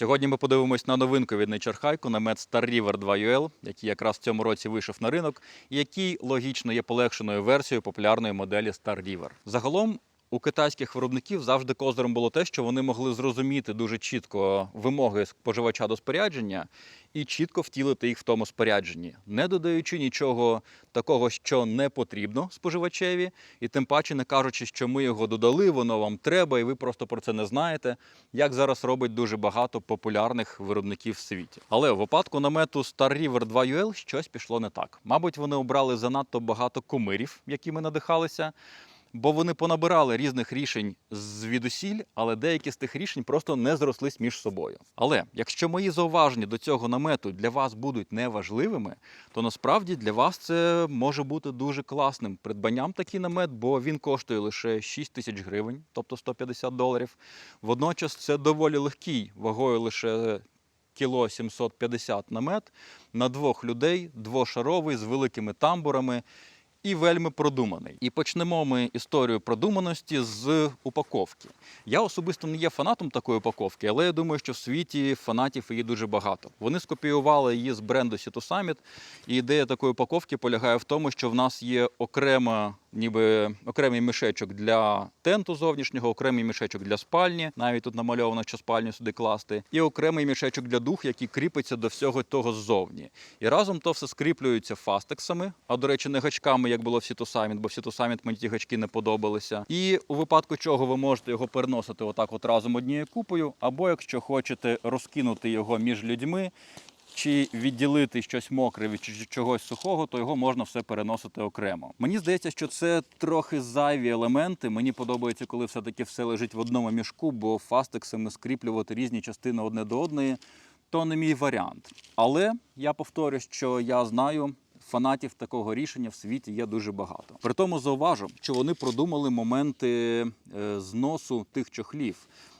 Сьогодні ми подивимось на новинку від Nature Hike, намет Star River 2 UL, який якраз в цьому році вийшов на ринок, і який логічно є полегшеною версією популярної моделі Star River. Загалом у китайських виробників завжди козиром було те, що вони могли зрозуміти дуже чітко вимоги споживача до спорядження і чітко втілити їх в тому спорядженні, не додаючи нічого такого, що не потрібно споживачеві, і тим паче не кажучи, що ми його додали, воно вам треба, і ви просто про це не знаєте, як зараз робить дуже багато популярних виробників в світі. Але в випадку намету Star River 2 UL щось пішло не так. Мабуть, вони обрали занадто багато кумирів, якими надихалися. Бо вони понабирали різних рішень звідусіль, але деякі з тих рішень просто не зрослись між собою. Але якщо мої зауваження до цього намету для вас будуть неважливими, то насправді для вас це може бути дуже класним придбанням такий намет, бо він коштує лише 6 тисяч гривень, тобто 150 доларів. Водночас це доволі легкий, вагою лише кіло 750 намет на двох людей, двошаровий з великими тамбурами і вельми продуманий. І почнемо ми історію продуманості з упаковки. Я особисто не є фанатом такої упаковки, але я думаю, що в світі фанатів її дуже багато. Вони скопіювали її з бренду Situ Summit, і ідея такої упаковки полягає в тому, що в нас є окрема. Ніби окремий мішечок для тенту зовнішнього, окремий мішечок для спальні, навіть тут намальовано, що спальню сюди класти, і окремий мішечок для дух, який кріпиться до всього того ззовні. І разом то все скріплюється фастексами, а до речі, не гачками, як було в Сіту Саміт, бо в Сіту Саміт мені ті гачки не подобалися. І у випадку чого ви можете його переносити отак, от разом однією купою, або якщо хочете розкинути його між людьми. Чи відділити щось мокре від чогось сухого, то його можна все переносити окремо. Мені здається, що це трохи зайві елементи. Мені подобається, коли все-таки все лежить в одному мішку, бо фастексами скріплювати різні частини одне до одної то не мій варіант. Але я повторю, що я знаю. Фанатів такого рішення в світі є дуже багато. При тому зауважу, що вони продумали моменти е, зносу тих чохлів.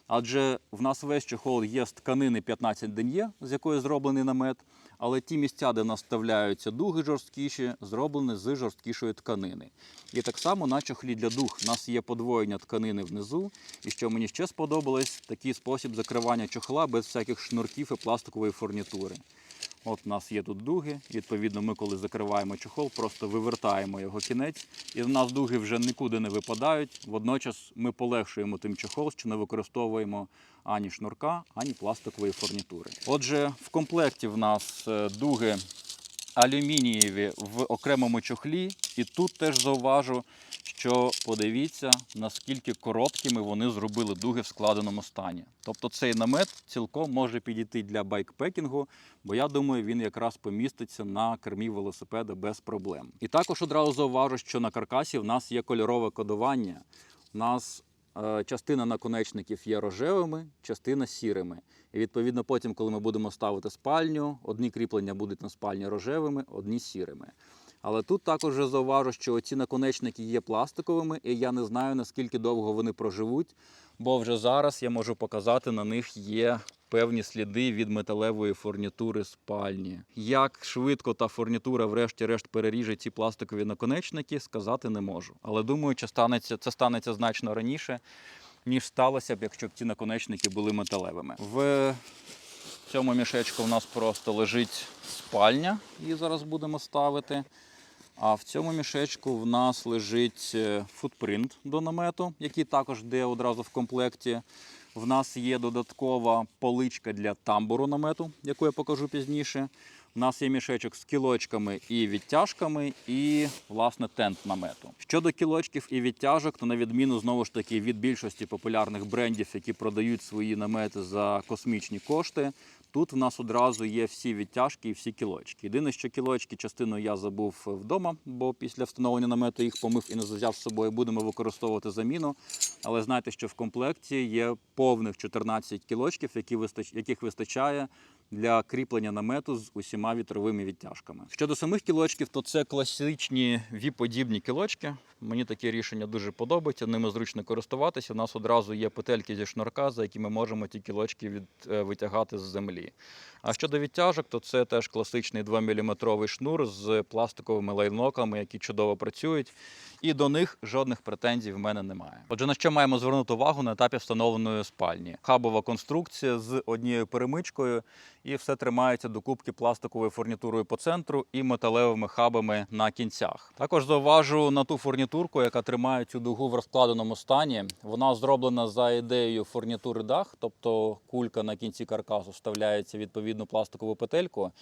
Адже в нас весь чохол є з тканини 15 ден'є, з якої зроблений намет. Але ті місця, де наставляються дуги жорсткіші, зроблені з жорсткішої тканини. І так само на чохлі для дух у нас є подвоєння тканини внизу. І що мені ще сподобалось, такий спосіб закривання чохла без всяких шнурків і пластикової фурнітури. От у нас є тут дуги. Відповідно, ми, коли закриваємо чохол, просто вивертаємо його кінець, і в нас дуги вже нікуди не випадають. Водночас ми полегшуємо тим чохол, що не використовуємо ані шнурка, ані пластикової фурнітури. Отже, в комплекті в нас е, дуги алюмінієві в окремому чохлі, і тут теж зауважу, що подивіться, наскільки короткими вони зробили дуги в складеному стані. Тобто цей намет цілком може підійти для байкпекінгу, бо я думаю, він якраз поміститься на кермі велосипеда без проблем. І також одразу зауважу, що на каркасі в нас є кольорове кодування. У нас е, частина наконечників є рожевими, частина сірими. І відповідно, потім, коли ми будемо ставити спальню, одні кріплення будуть на спальні рожевими, одні сірими. Але тут також вже зауважу, що ці наконечники є пластиковими, і я не знаю, наскільки довго вони проживуть, бо вже зараз я можу показати, на них є певні сліди від металевої фурнітури спальні. Як швидко та фурнітура, врешті-решт, переріже ці пластикові наконечники, сказати не можу. Але думаю, що станеться, це станеться значно раніше, ніж сталося б, якщо б ці наконечники були металевими. В цьому мішечку у нас просто лежить спальня, її зараз будемо ставити. А в цьому мішечку в нас лежить е, футпринт до намету, який також йде одразу в комплекті. В нас є додаткова поличка для тамбуру намету, яку я покажу пізніше. У нас є мішечок з кілочками і відтяжками, і власне тент намету. Щодо кілочків і відтяжок, то на відміну знову ж таки від більшості популярних брендів, які продають свої намети за космічні кошти. Тут в нас одразу є всі відтяжки і всі кілочки. Єдине, що кілочки частину я забув вдома, бо після встановлення намету їх помив і не взяв з собою. Будемо використовувати заміну. Але знайте, що в комплекті є повних 14 кілочків, яких вистачає для кріплення намету з усіма вітровими відтяжками. Щодо самих кілочків, то це класичні віп-подібні кілочки. Мені таке рішення дуже подобається. Ними зручно користуватися. У нас одразу є петельки зі шнурка, за які ми можемо ті кілочки від, е, витягати з землі. А щодо відтяжок, то це теж класичний 2-мм шнур з пластиковими лайноками, які чудово працюють. І до них жодних претензій в мене немає. Отже, на що маємо звернути увагу на етапі встановленої спальні? Хабова конструкція з однією перемичкою, і все тримається до кубки пластиковою фурнітурою по центру і металевими хабами на кінцях. Також зауважу на ту фурнітурку, яка тримає цю дугу в розкладеному стані. Вона зроблена за ідеєю фурнітури дах, тобто кулька на кінці каркасу вставляється відповідну пластикову петельку.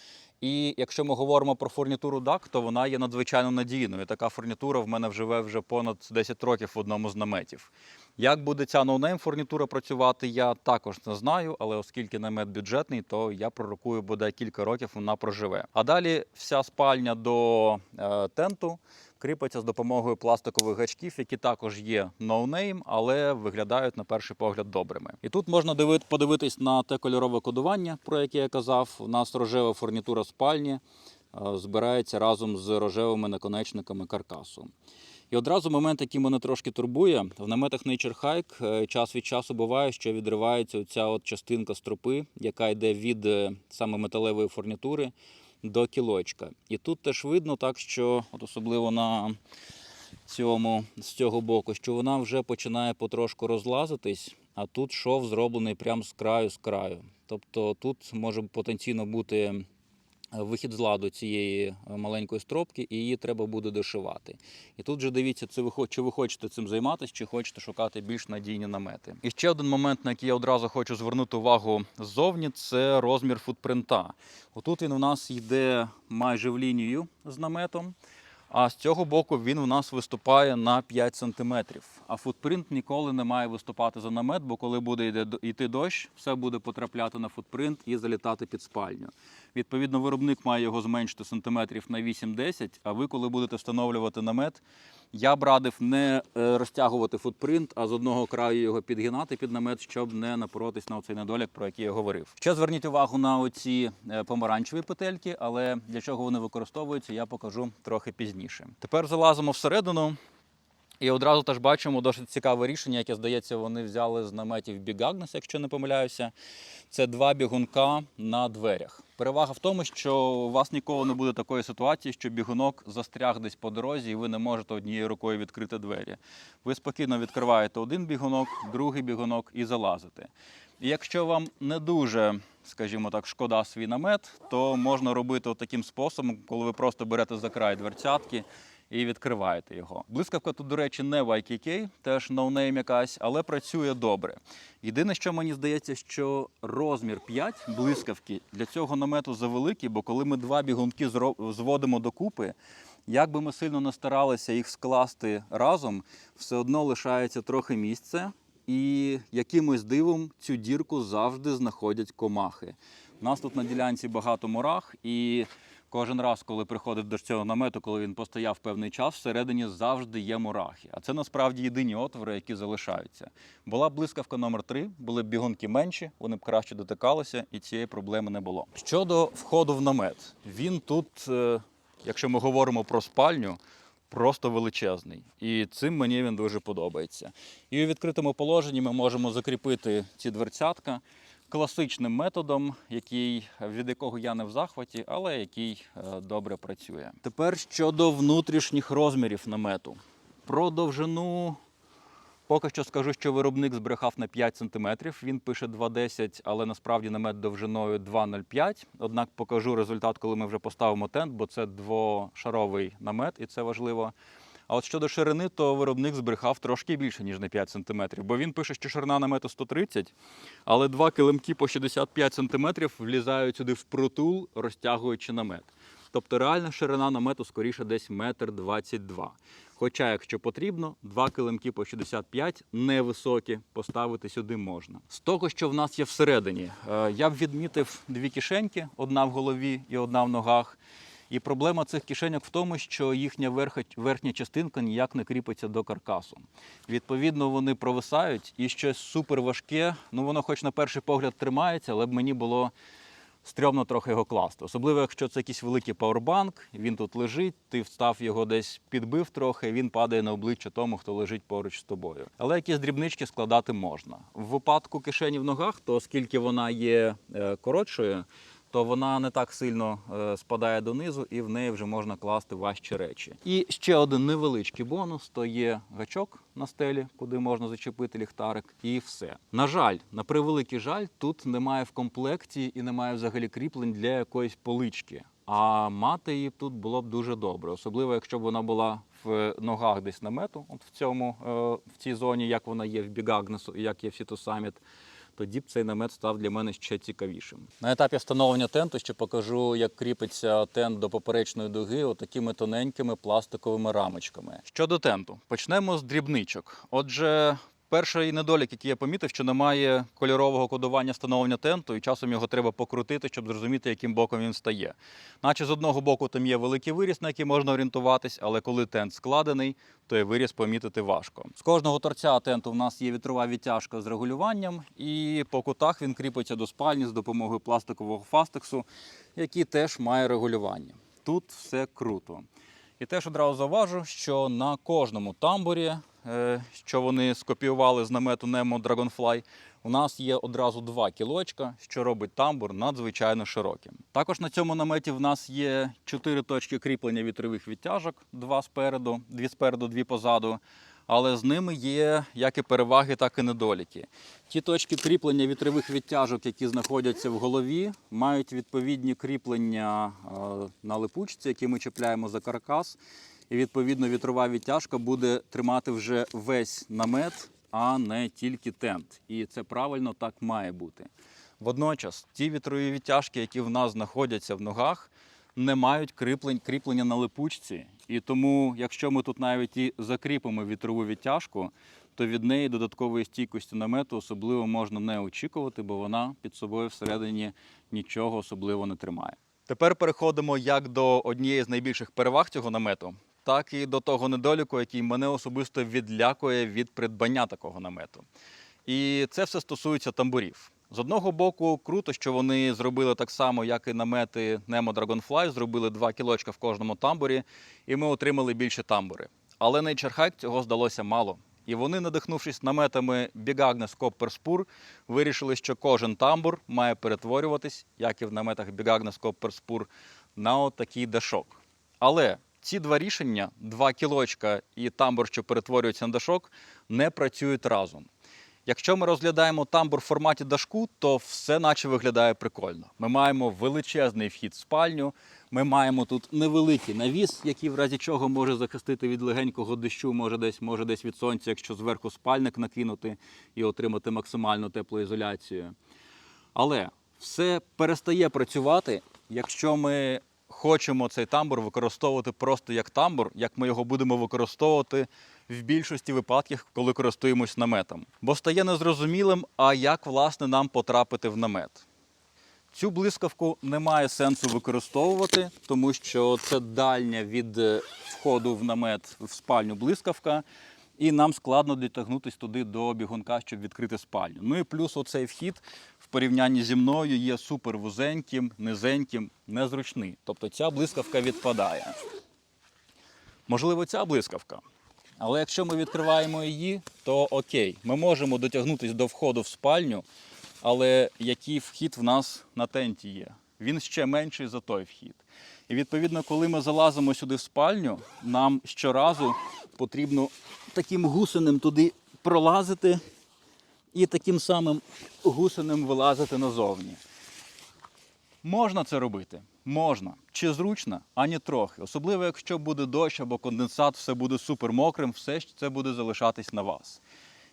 І якщо ми говоримо про фурнітуру ДАК, то вона є надзвичайно надійною. Така фурнітура в мене вживе вже понад 10 років в одному з наметів. Як буде ця ноунейм фурнітура працювати, я також не знаю, але оскільки намет бюджетний, то я пророкую, буде кілька років вона проживе. А далі вся спальня до е, тенту кріпиться з допомогою пластикових гачків, які також є ноунейм, але виглядають на перший погляд добрими. І тут можна подивитись на те кольорове кодування, про яке я казав. У нас рожева фурнітура спальні е, збирається разом з рожевими наконечниками каркасу. І одразу момент, який мене трошки турбує, в наметах Nature Hike е, час від часу буває, що відривається ця от частинка стропи, яка йде від е, саме металевої фурнітури до кілочка. І тут теж видно так, що от особливо на цьому з цього боку, що вона вже починає потрошку розлазитись, а тут шов зроблений прямо з краю з краю. Тобто тут може потенційно бути вихід з ладу цієї е, маленької стропки, і її треба буде дошивати. І тут же дивіться, це ви, чи ви хочете цим займатися, чи хочете шукати більш надійні намети. І ще один момент, на який я одразу хочу звернути увагу ззовні, це розмір футпринта. Отут він у нас йде майже в лінію з наметом. А з цього боку він у нас виступає на 5 см. А футпринт ніколи не має виступати за намет, бо коли буде йти дощ, все буде потрапляти на футпринт і залітати під спальню. Відповідно, виробник має його зменшити сантиметрів на 8-10, а ви, коли будете встановлювати намет, я б радив не е, розтягувати футпринт, а з одного краю його підгинати під намет, щоб не напоротись на оцей недолік, про який я говорив. Ще зверніть увагу на оці е, помаранчеві петельки, але для чого вони використовуються, я покажу трохи пізніше. Тепер залазимо всередину. І одразу теж бачимо досить цікаве рішення, яке, здається, вони взяли з наметів Agnes, якщо не помиляюся. Це два бігунка на дверях. Перевага в тому, що у вас ніколи не буде такої ситуації, що бігунок застряг десь по дорозі, і ви не можете однією рукою відкрити двері. Ви спокійно відкриваєте один бігунок, другий бігунок і залазите. І якщо вам не дуже, скажімо так, шкода свій намет, то можна робити таким способом, коли ви просто берете за край дверцятки і відкриваєте його. Блискавка тут, до речі, не YKK, теж ноунейм якась, але працює добре. Єдине, що мені здається, що розмір 5 блискавки для цього намету завеликий, бо коли ми два бігунки зводимо докупи, як би ми сильно не старалися їх скласти разом, все одно лишається трохи місця, і якимось дивом цю дірку завжди знаходять комахи. У нас тут на ділянці багато мурах, і кожен раз, коли приходить до цього намету, коли він постояв певний час, всередині завжди є мурахи. А це насправді єдині отвори, які залишаються. Була блискавка номер 3 були б бігунки менші, вони б краще дотикалися, і цієї проблеми не було. Щодо входу в намет, він тут, е, якщо ми говоримо про спальню, просто величезний. І цим мені він дуже подобається. І у відкритому положенні ми можемо закріпити ці дверцятка класичним методом, який, від якого я не в захваті, але який е, добре працює. Тепер щодо внутрішніх розмірів намету. Про довжину Поки що скажу, що виробник збрехав на 5 см. Він пише 2,10, але насправді намет довжиною 2,05. Однак покажу результат, коли ми вже поставимо тент, бо це двошаровий намет, і це важливо. А от щодо ширини, то виробник збрехав трошки більше, ніж на 5 см, бо він пише, що ширина намету 130, але два килимки по 65 см влізають сюди в притул, розтягуючи намет. Тобто реальна ширина намету скоріше десь метр 22. Хоча, якщо потрібно, два килимки по 65 невисокі поставити сюди можна. З того, що в нас є всередині, е, я б відмітив дві кишеньки: одна в голові і одна в ногах. І проблема цих кишеньок в тому, що їхня верхня частинка ніяк не кріпиться до каркасу. Відповідно, вони провисають і щось суперважке. Ну воно, хоч на перший погляд, тримається, але б мені було стрьомно трохи його класти. Особливо, якщо це якийсь великий пауербанк, він тут лежить, ти встав його десь підбив трохи, він падає на обличчя тому, хто лежить поруч з тобою. Але якісь дрібнички складати можна. В випадку кишені в ногах, то оскільки вона є е, коротшою, то вона не так сильно е, спадає донизу, і в неї вже можна класти важчі речі. І ще один невеличкий бонус: то є гачок на стелі, куди можна зачепити ліхтарик, і все. На жаль, на превеликий жаль, тут немає в комплекті і немає взагалі кріплень для якоїсь полички. А мати її тут було б дуже добре, особливо якщо б вона була в ногах десь намету, от в цьому е, в цій зоні, як вона є в Бігагнесу і як є в Сіту Саміт тоді б цей намет став для мене ще цікавішим. На етапі встановлення тенту ще покажу, як кріпиться тент до поперечної дуги отакими тоненькими пластиковими рамочками. Щодо тенту, почнемо з дрібничок. Отже. Перший недолік, який я помітив, що немає кольорового кодування встановлення тенту, і часом його треба покрутити, щоб зрозуміти, яким боком він стає. Наче з одного боку там є великий виріс, на який можна орієнтуватись, але коли тент складений, то і виріс помітити важко. З кожного торця тенту в нас є вітрова відтяжка з регулюванням, і по кутах він кріпиться до спальні з допомогою пластикового фастексу, який теж має регулювання. Тут все круто. І теж одразу заважу, що на кожному тамбурі, що вони скопіювали з намету Nemo Dragonfly, у нас є одразу два кілочка, що робить тамбур надзвичайно широким. Також на цьому наметі в нас є чотири точки кріплення вітрових відтяжок: два спереду, дві спереду, дві позаду. Але з ними є як і переваги, так і недоліки. Ті точки кріплення вітрових відтяжок, які знаходяться в голові, мають відповідні кріплення е, на липучці, які ми чіпляємо за каркас. І відповідно вітрова відтяжка буде тримати вже весь намет, а не тільки тент. І це правильно так має бути. Водночас, ті вітрові відтяжки, які в нас знаходяться в ногах, не мають кріплень, кріплення на липучці. І тому, якщо ми тут навіть і закріпимо вітрову відтяжку, то від неї додаткової стійкості намету особливо можна не очікувати, бо вона під собою всередині нічого особливо не тримає. Тепер переходимо як до однієї з найбільших переваг цього намету, так і до того недоліку, який мене особисто відлякує від придбання такого намету. І це все стосується тамбурів. З одного боку, круто, що вони зробили так само, як і намети Nemo Dragonfly, зробили два кілочка в кожному тамбурі, і ми отримали більше тамбури. Але Nature Hike цього здалося мало. І вони, надихнувшись наметами Big Agnes Copper Spur, вирішили, що кожен тамбур має перетворюватись, як і в наметах Big Agnes Copper Spur, на отакий дашок. Але ці два рішення, два кілочка і тамбур, що перетворюється на дашок, не працюють разом. Якщо ми розглядаємо тамбур в форматі дашку, то все наче виглядає прикольно. Ми маємо величезний вхід в спальню, ми маємо тут невеликий навіс, який в разі чого може захистити від легенького дощу, може десь, може десь від сонця, якщо зверху спальник накинути і отримати максимальну теплоізоляцію. Але все перестає працювати, якщо ми хочемо цей тамбур використовувати просто як тамбур, як ми його будемо використовувати в більшості випадків, коли користуємось наметом. Бо стає незрозумілим, а як власне нам потрапити в намет. Цю блискавку немає сенсу використовувати, тому що це дальня від е, входу в намет в спальню блискавка, і нам складно дотягнутися туди до бігунка, щоб відкрити спальню. Ну і плюс оцей вхід порівнянні зі мною є супер вузеньким, низеньким, незручний. Тобто ця блискавка відпадає. Можливо, ця блискавка. Але якщо ми відкриваємо її, то окей, ми можемо дотягнутися до входу в спальню, але який вхід в нас на тенті є? Він ще менший за той вхід. І відповідно, коли ми залазимо сюди в спальню, нам щоразу потрібно таким гусеним туди пролазити і таким самим гусеним вилазити назовні. Можна це робити? Можна. Чи зручно? Ані трохи. Особливо, якщо буде дощ або конденсат, все буде супер мокрим, все ж це буде залишатись на вас.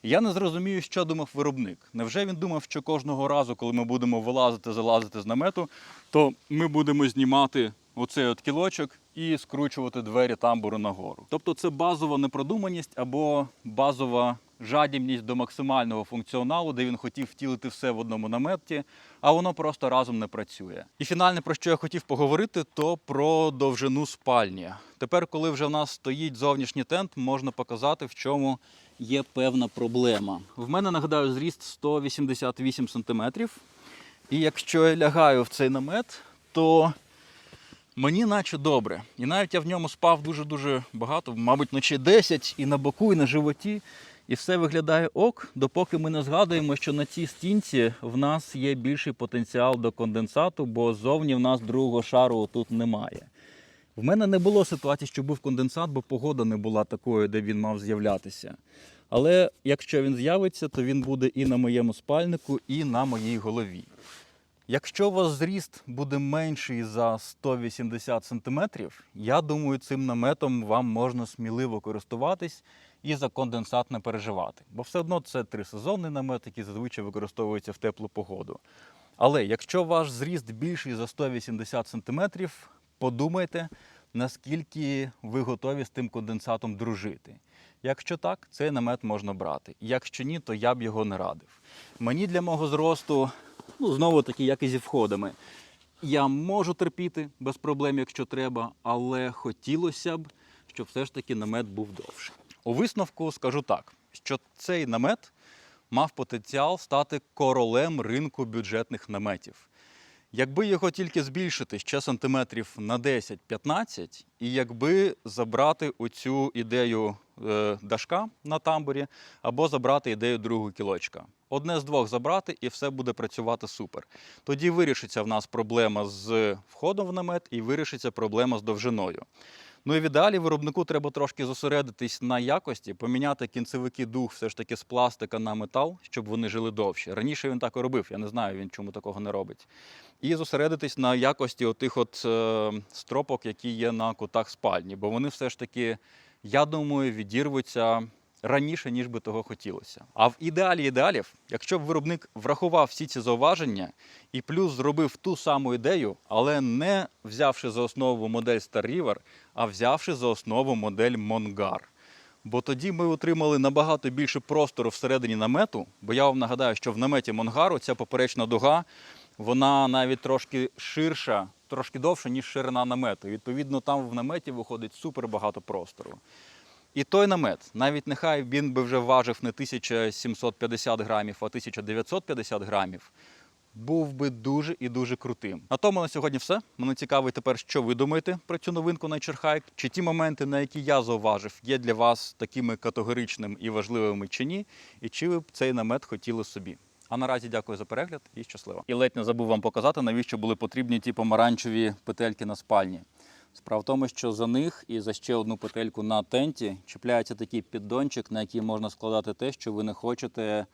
Я не зрозумію, що думав виробник. Невже він думав, що кожного разу, коли ми будемо вилазити, залазити з намету, то ми будемо знімати оцей от кілочок і скручувати двері тамбуру нагору. Тобто це базова непродуманість або базова жадібність до максимального функціоналу, де він хотів втілити все в одному наметі, а воно просто разом не працює. І фінальне, про що я хотів поговорити, то про довжину спальні. Тепер, коли вже в нас стоїть зовнішній тент, можна показати, в чому є певна проблема. В мене нагадаю зріст 188 см. І якщо я лягаю в цей намет, то мені наче добре. І навіть я в ньому спав дуже-дуже багато, мабуть, ночі 10 і на боку, і на животі. І все виглядає ок, допоки ми не згадуємо, що на цій стінці в нас є більший потенціал до конденсату, бо зовні в нас другого шару тут немає. В мене не було ситуації, що був конденсат, бо погода не була такою, де він мав з'являтися. Але якщо він з'явиться, то він буде і на моєму спальнику, і на моїй голові. Якщо у вас зріст буде менший за 180 см, я думаю, цим наметом вам можна сміливо користуватись і за конденсат не переживати. Бо все одно це трисезонний намет, який зазвичай використовується в теплу погоду. Але якщо ваш зріст більший за 180 см, подумайте, наскільки ви готові з тим конденсатом дружити. Якщо так, цей намет можна брати. Якщо ні, то я б його не радив. Мені для мого зросту, ну знову таки, як і зі входами, я можу терпіти без проблем, якщо треба, але хотілося б, щоб все ж таки намет був довший. У висновку скажу так, що цей намет мав потенціал стати королем ринку бюджетних наметів. Якби його тільки збільшити ще сантиметрів на 10-15, і якби забрати оцю ідею е, дашка на тамбурі, або забрати ідею другого кілочка. Одне з двох забрати, і все буде працювати супер. Тоді вирішиться в нас проблема з входом в намет і вирішиться проблема з довжиною. Ну і в ідеалі виробнику треба трошки зосередитись на якості, поміняти кінцевики дух все ж таки з пластика на метал, щоб вони жили довше. Раніше він так і робив, я не знаю, він чому такого не робить. І зосередитись на якості отих от е, стропок, які є на кутах спальні, бо вони все ж таки, я думаю, відірвуться раніше, ніж би того хотілося. А в ідеалі ідеалів, якщо б виробник врахував всі ці зауваження і плюс зробив ту саму ідею, але не взявши за основу модель Star River, а взявши за основу модель Mongar. Бо тоді ми отримали набагато більше простору всередині намету. Бо я вам нагадаю, що в наметі Монгару ця поперечна дуга, вона навіть трошки ширша, трошки довша, ніж ширина намету. Відповідно, там в наметі виходить супер багато простору. І той намет, навіть нехай він би вже важив не 1750 грамів, а 1950 грамів, був би дуже і дуже крутим. На тому на сьогодні все. Мене цікавить тепер, що ви думаєте про цю новинку на Hike. Чи ті моменти, на які я зауважив, є для вас такими категоричними і важливими чи ні, і чи ви б цей намет хотіли собі. А наразі дякую за перегляд і щасливо. І ледь не забув вам показати, навіщо були потрібні ті помаранчеві петельки на спальні. Справа в тому, що за них і за ще одну петельку на тенті чіпляється такий піддончик, на який можна складати те, що ви не хочете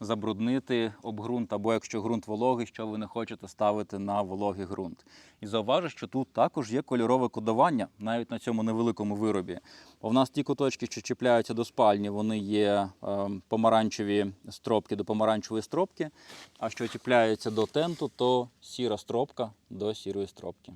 забруднити об ґрунт, або якщо ґрунт вологий, що ви не хочете ставити на вологий ґрунт. І зауважу, що тут також є кольорове кодування, навіть на цьому невеликому виробі. Бо в нас ті куточки, що чіпляються до спальні, вони є е, помаранчеві стропки до помаранчевої стропки. А що чіпляється до тенту, то сіра стропка до сірої стропки.